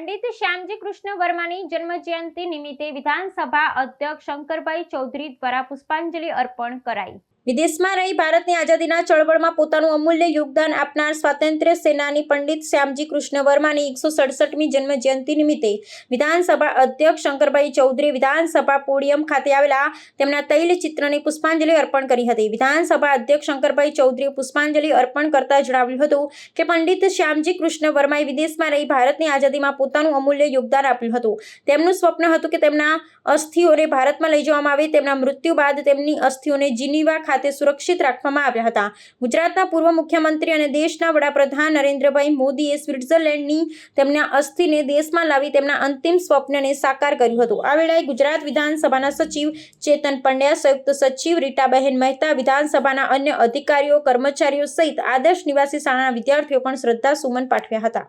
પંડિત શ્યામજી કૃષ્ણ વર્માની જન્મજયંતિ નિમિત્તે વિધાનસભા અધ્યક્ષ શંકરભાઈ ચૌધરી દ્વારા પુષ્પાંજલિ અર્પણ કરાઈ. વિદેશમાં રહી ભારતની આઝાદીના ચળવળમાં પોતાનું અમૂલ્ય યોગદાન આપનાર સ્વાતંત્ર્ય સેનાની પંડિત શ્યામજી કૃષ્ણ વર્માની એકસો સડસઠમી જન્મ જયંતિ નિમિત્તે વિધાનસભા અધ્યક્ષ શંકરભાઈ ચૌધરી વિધાનસભા પોડિયમ ખાતે આવેલા તેમના તૈલ ચિત્રને પુષ્પાંજલિ અર્પણ કરી હતી. વિધાનસભા અધ્યક્ષ શંકરભાઈ ચૌધરીએ પુષ્પાંજલિ અર્પણ કરતા જણાવ્યું હતું કે પંડિત શ્યામજી કૃષ્ણ વર્માએ વિદેશમાં રહી ભારતની આઝાદીમાં પોતાનું અમૂલ્ય યોગદાન આપ્યું હતું. તેમનું સ્વપ્ન હતું કે તેમના અસ્થિઓને ભારતમાં લઈ જવામાં આવે. તેમના મૃત્યુ બાદ તેમની અસ્થિઓને જીનીવા ખાતે સુરક્ષિત રાખવામાં આવ્યા હતા. ગુજરાતના પૂર્વ મુખ્યમંત્રી અને દેશના વડાપ્રધાન નરેન્દ્રભાઈ મોદીએ સ્વિટ્ઝરલેન્ડની તેમના અસ્થિને દેશમાં લાવી તેમના અંતિમ સ્વપ્નને સાકાર કર્યું હતું. આ વેળાએ ગુજરાત વિધાનસભાના સચિવ ચેતન પંડ્યા, સંયુક્ત સચિવ રીટાબહેન મહેતા, વિધાનસભાના અન્ય અધિકારીઓ, કર્મચારીઓ સહિત આદર્શ નિવાસી શાળાના વિદ્યાર્થીઓ પણ શ્રદ્ધા સુમન પાઠવ્યા હતા.